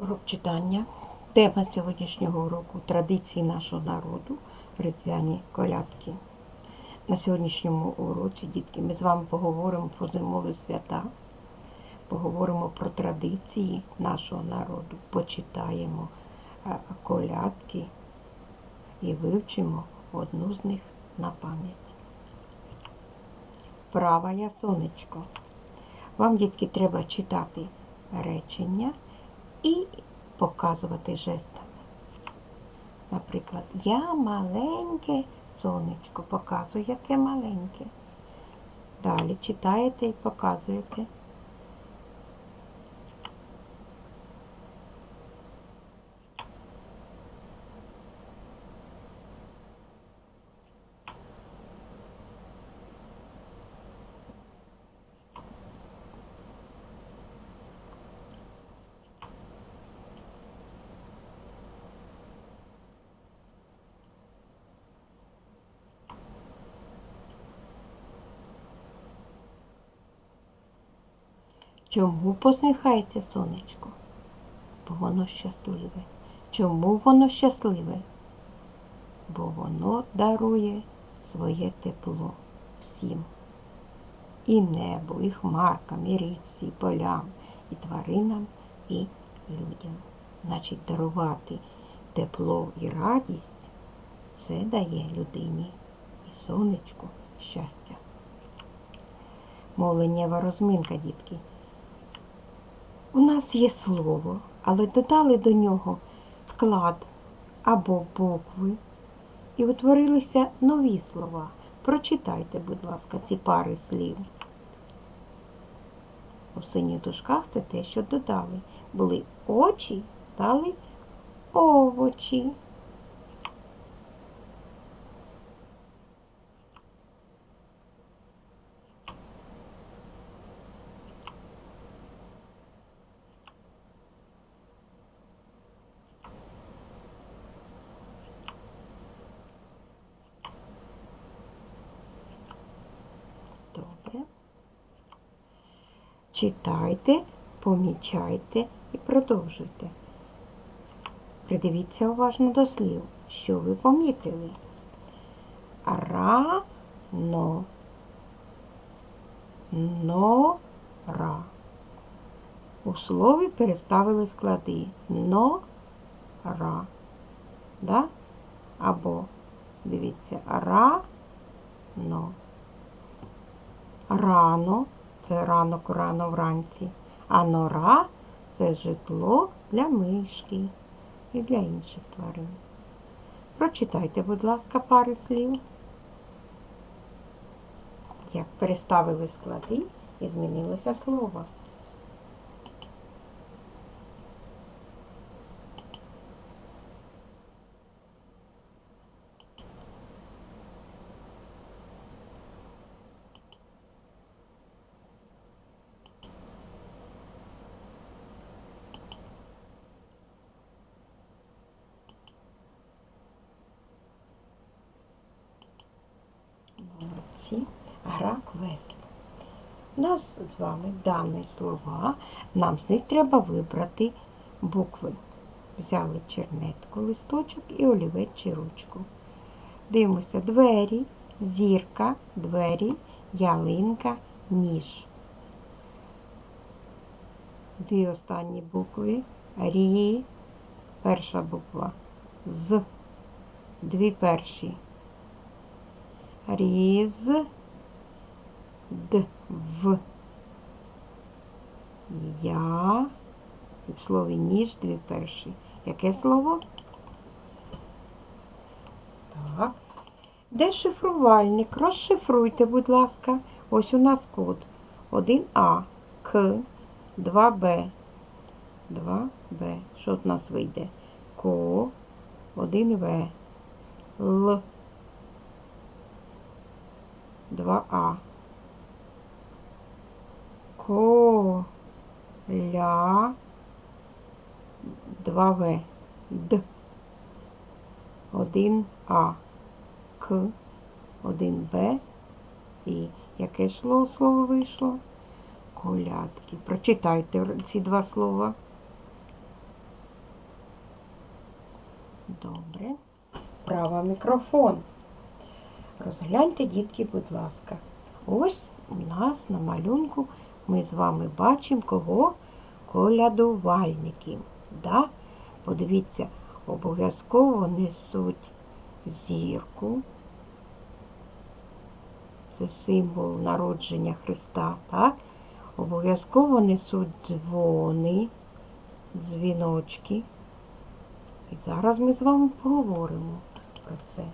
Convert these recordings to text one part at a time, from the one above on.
Урок читання. Тема сьогоднішнього уроку традиції нашого народу, різдвяні колядки. На сьогоднішньому уроці, дітки, ми з вами поговоримо про зимові свята, поговоримо про традиції нашого народу, почитаємо е, колядки і вивчимо одну з них на пам'ять. Права я сонечко. Вам, дітки, треба читати речення і показувати жестами. Наприклад, я маленьке сонечко, показую, яке маленьке. Далі читаєте і показуєте. Чому посміхається сонечко? Бо воно щасливе. Чому воно щасливе? Бо воно дарує своє тепло всім. І небу, і хмаркам, і річці, і полям, і тваринам, і людям. Значить, дарувати тепло і радість це дає людині і сонечку щастя. Мовленнєва розминка, дітки. У нас є слово, але додали до нього склад або букви і утворилися нові слова. Прочитайте, будь ласка, ці пари слів. У синіх дужках це те, що додали. Були очі, стали овочі. Добре. Читайте, помічайте і продовжуйте. Придивіться уважно до слів, що ви помітили. Рано. Нора. У слові переставили склади но ра. Да? Або, дивіться, рано. Рано це ранок рано вранці, а нора це житло для мишки і для інших тварин. Прочитайте, будь ласка, пари слів. Як переставили склади і змінилося слово. Молодці. Гра квест. Нас з вами дані слова. Нам з них треба вибрати букви. Взяли чернетку, листочок і олівець чи ручку. Дивимося двері, зірка, двері, ялинка, ніж. Дві останні букви. Рі. Перша буква. З. Дві перші. Різ. Д. Я. І в слові ніж дві перші. Яке слово? Так. Де шифрувальник? Розшифруйте, будь ласка. Ось у нас код. 1А, К, 2Б. 2Б. Що в нас вийде? Ко, 1В, Л, 2А. Ко, ля, 2В, Д, 1А, К, 1Б і яке шло слово вийшло? Колядки. Прочитайте ці два слова. Добре. Права мікрофон. Розгляньте, дітки, будь ласка. Ось у нас на малюнку ми з вами бачимо кого? Колядувальників. Да? Подивіться, обов'язково несуть зірку. Це символ народження Христа, так? Обов'язково несуть дзвони, дзвіночки. І зараз ми з вами поговоримо про це.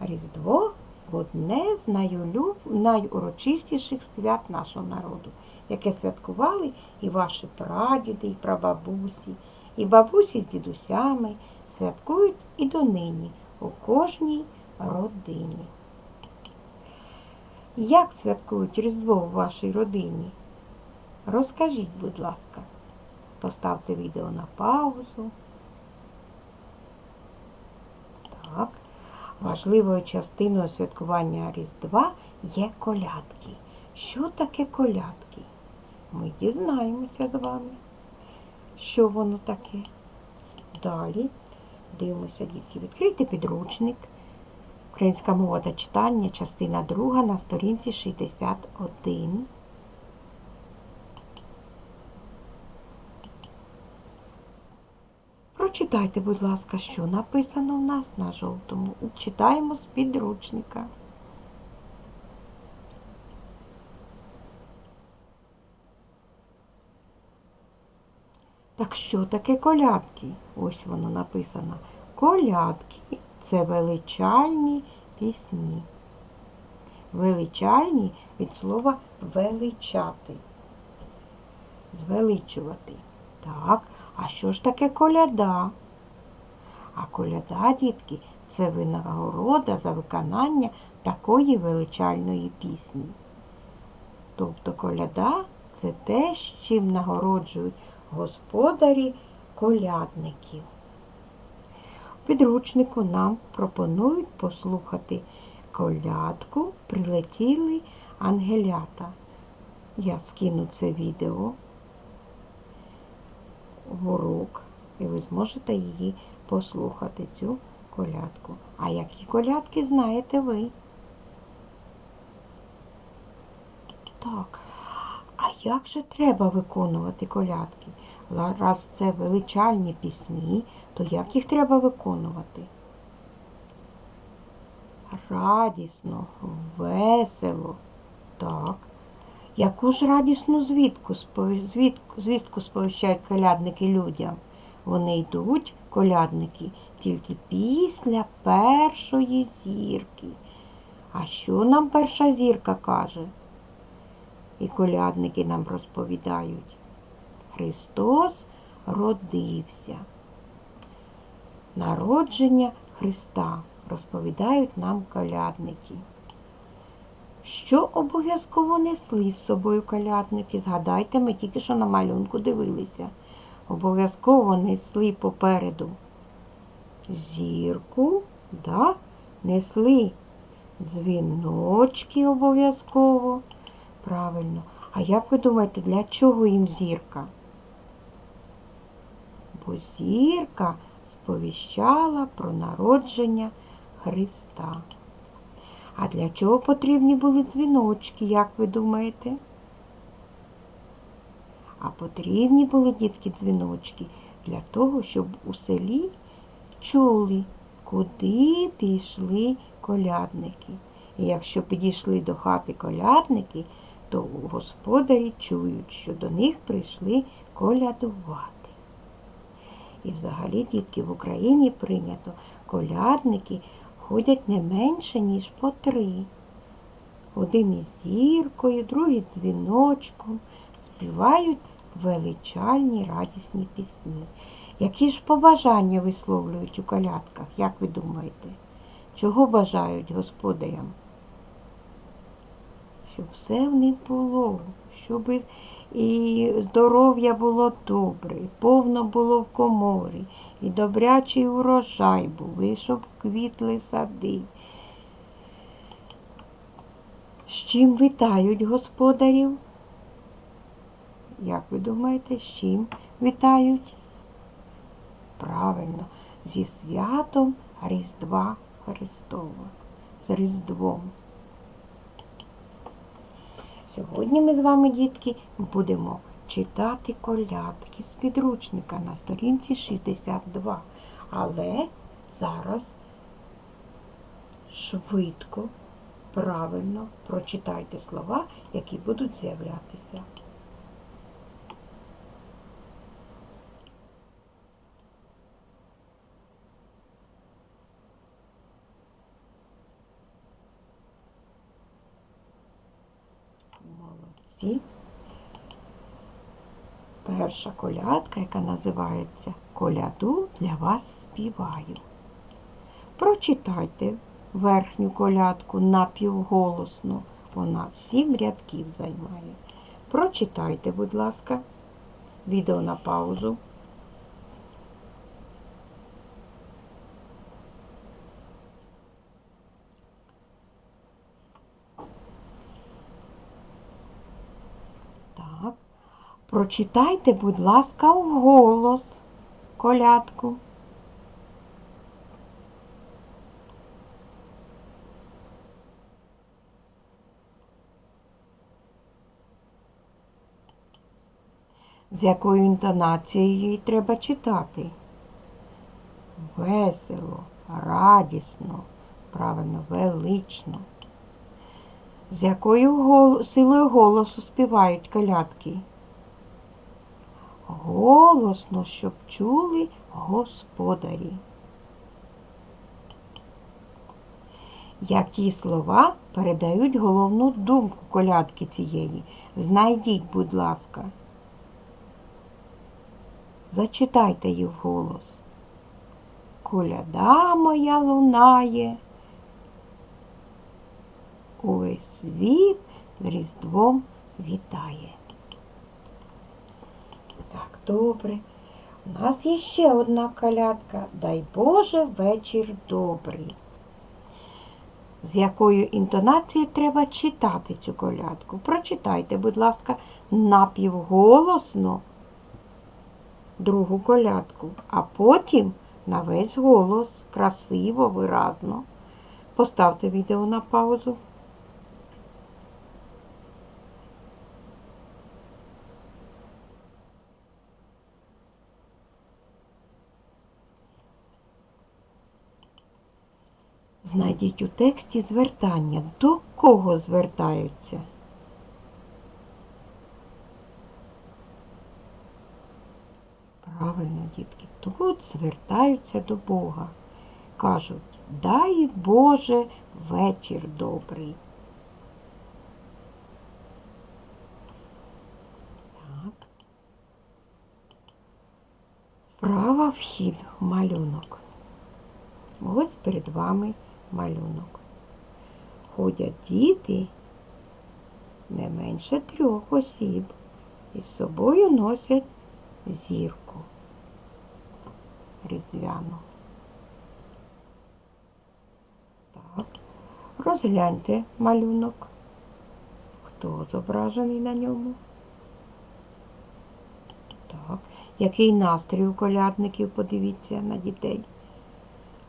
Різдво одне з найулюб... найурочистіших свят нашого народу, яке святкували і ваші прадіди, і прабабусі, і бабусі з дідусями святкують і донині у кожній родині. Як святкують Різдво у вашій родині? Розкажіть, будь ласка. Поставте відео на паузу. Так. Важливою частиною святкування Різдва є колядки. Що таке колядки? Ми дізнаємося з вами, що воно таке. Далі дивимося, дітки. Відкрийте підручник. Українська мова та читання, частина 2 на сторінці 61. Прочитайте, будь ласка, що написано в нас на жовтому. Читаємо з підручника. Так що таке колядки? Ось воно написано. Колядки це величальні пісні. Величальні від слова величати. Звеличувати. Так, а що ж таке коляда? А коляда, дітки, це винагорода за виконання такої величальної пісні. Тобто коляда це те, з чим нагороджують господарі колядників. У підручнику нам пропонують послухати колядку Прилетіли ангелята. Я скину це відео в урок, і ви зможете її послухати, цю колядку. А які колядки знаєте ви? Так. А як же треба виконувати колядки? Раз це величальні пісні, то як їх треба виконувати? Радісно, весело. Так. Яку ж радісну звідку, звідку, звістку сповіщають колядники людям? Вони йдуть, колядники, тільки після першої зірки. А що нам перша зірка каже? І колядники нам розповідають. Христос родився. Народження Христа розповідають нам колядники. Що обов'язково несли з собою колядники? Згадайте, ми тільки що на малюнку дивилися. Обов'язково несли попереду зірку, да? несли дзвіночки обов'язково. Правильно. А як ви думаєте, для чого їм зірка? Бо зірка сповіщала про народження Христа. А для чого потрібні були дзвіночки, як ви думаєте? А потрібні були дітки дзвіночки для того, щоб у селі чули, куди пішли колядники. І якщо підійшли до хати колядники, то господарі чують, що до них прийшли колядувати. І взагалі, дітки, в Україні прийнято колядники ходять не менше, ніж по три. Один із зіркою, другий з дзвіночком, співають величальні радісні пісні. Які ж побажання висловлюють у колядках, як ви думаєте? Чого бажають господарям? Щоб все в них було, щоб і здоров'я було добре, і повно було в коморі, і добрячий урожай був, і щоб квітли сади. З чим вітають господарів? Як ви думаєте, з чим вітають? Правильно, зі святом Різдва Христова. З Різдвом. Сьогодні ми з вами, дітки, будемо читати колядки з підручника на сторінці 62. Але зараз швидко, правильно прочитайте слова, які будуть з'являтися. Молодці. Перша колядка, яка називається Коляду для вас співаю. Прочитайте верхню колядку напівголосно. Вона сім рядків займає. Прочитайте, будь ласка, відео на паузу. Так. Прочитайте, будь ласка, вголос колядку. З якою інтонацією її треба читати? Весело, радісно, правильно, велично. З якою гол- силою голосу співають колядки? Голосно, щоб чули господарі. Які слова передають головну думку колядки цієї? Знайдіть, будь ласка. Зачитайте її вголос. Коляда моя лунає. Увесь світ Різдвом вітає. Добре. У нас є ще одна колядка. Дай Боже вечір добрий. З якою інтонацією треба читати цю колядку? Прочитайте, будь ласка, напівголосно другу колядку, а потім на весь голос, красиво, виразно. Поставте відео на паузу. Знайдіть у тексті звертання, до кого звертаються. Правильно, дітки, тут звертаються до Бога. Кажуть, дай Боже вечір добрий. Так. Вправа вхід малюнок. Ось перед вами малюнок. Ходять діти не менше трьох осіб і з собою носять зірку різдвяну. Так. Розгляньте малюнок. Хто зображений на ньому? Так. Який настрій у колядників, подивіться на дітей.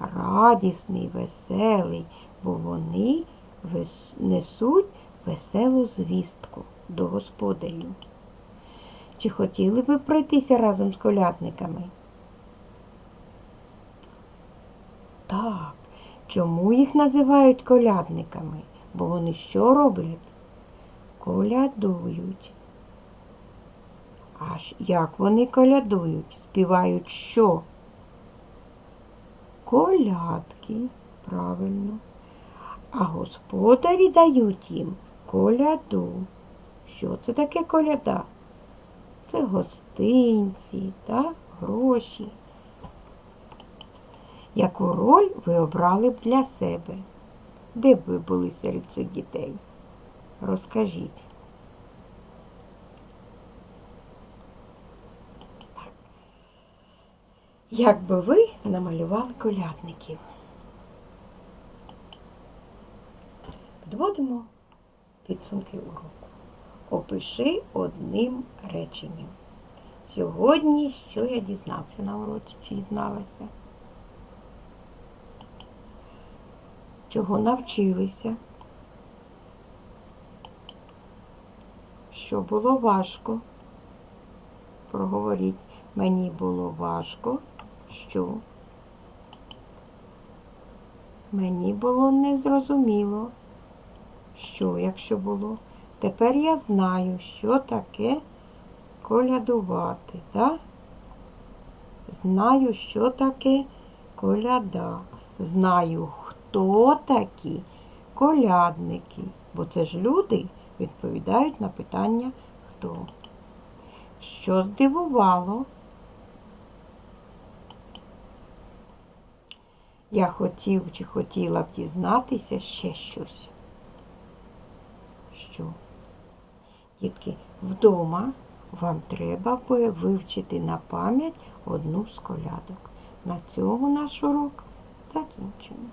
Радісний, веселий, бо вони несуть веселу звістку до господарів. Чи хотіли ви пройтися разом з колядниками? Так. Чому їх називають колядниками? Бо вони що роблять? Колядують. Аж як вони колядують? Співають що? Колядки, правильно. А господарі дають їм коляду. Що це таке коляда? Це гостинці та гроші. Яку роль ви обрали б для себе? Де б ви були серед цих дітей? Розкажіть. Як би ви намалювали колядників? Підводимо підсумки уроку. Опиши одним реченням. Сьогодні, що я дізнався на уроці, чи дізналася? Чого навчилися? Що було важко? Проговоріть, мені було важко що мені було незрозуміло, що, якщо було. Тепер я знаю, що таке колядувати, так? Знаю, що таке коляда. Знаю, хто такі колядники. Бо це ж люди відповідають на питання хто. Що здивувало? Я хотів чи хотіла б дізнатися ще щось. Що? Дітки, вдома вам треба буде вивчити на пам'ять одну з колядок. На цьому наш урок закінчено.